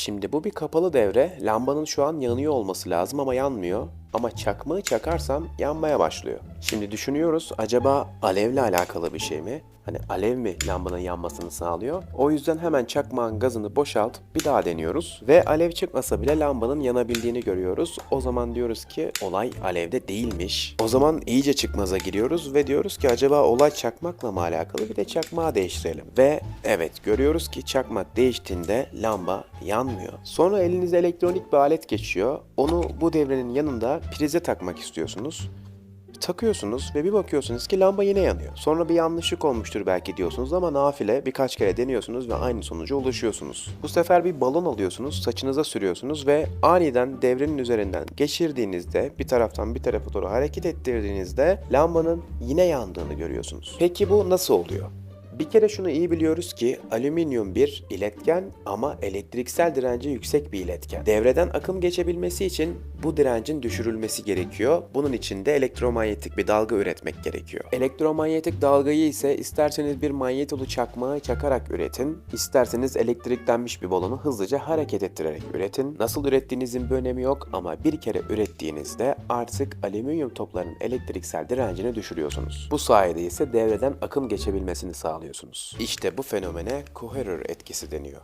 Şimdi bu bir kapalı devre. Lambanın şu an yanıyor olması lazım ama yanmıyor. Ama çakmağı çakarsam yanmaya başlıyor. Şimdi düşünüyoruz acaba alevle alakalı bir şey mi? Hani alev mi lambanın yanmasını sağlıyor? O yüzden hemen çakmağın gazını boşaltıp bir daha deniyoruz. Ve alev çıkmasa bile lambanın yanabildiğini görüyoruz. O zaman diyoruz ki olay alevde değilmiş. O zaman iyice çıkmaza giriyoruz ve diyoruz ki acaba olay çakmakla mı alakalı? Bir de çakmağı değiştirelim. Ve evet görüyoruz ki çakmak değiştiğinde lamba yanmıyor. Sonra elinize elektronik bir alet geçiyor. Onu bu devrenin yanında prize takmak istiyorsunuz takıyorsunuz ve bir bakıyorsunuz ki lamba yine yanıyor. Sonra bir yanlışlık olmuştur belki diyorsunuz ama nafile birkaç kere deniyorsunuz ve aynı sonuca ulaşıyorsunuz. Bu sefer bir balon alıyorsunuz, saçınıza sürüyorsunuz ve aniden devrenin üzerinden geçirdiğinizde bir taraftan bir tarafa doğru hareket ettirdiğinizde lambanın yine yandığını görüyorsunuz. Peki bu nasıl oluyor? Bir kere şunu iyi biliyoruz ki alüminyum bir iletken ama elektriksel direnci yüksek bir iletken. Devreden akım geçebilmesi için bu direncin düşürülmesi gerekiyor. Bunun için de elektromanyetik bir dalga üretmek gerekiyor. Elektromanyetik dalgayı ise isterseniz bir manyetolu çakmağı çakarak üretin, isterseniz elektriklenmiş bir balonu hızlıca hareket ettirerek üretin. Nasıl ürettiğinizin bir önemi yok ama bir kere ürettiğinizde artık alüminyum topların elektriksel direncini düşürüyorsunuz. Bu sayede ise devreden akım geçebilmesini sağlıyorsunuz. İşte bu fenomene Coherer etkisi deniyor.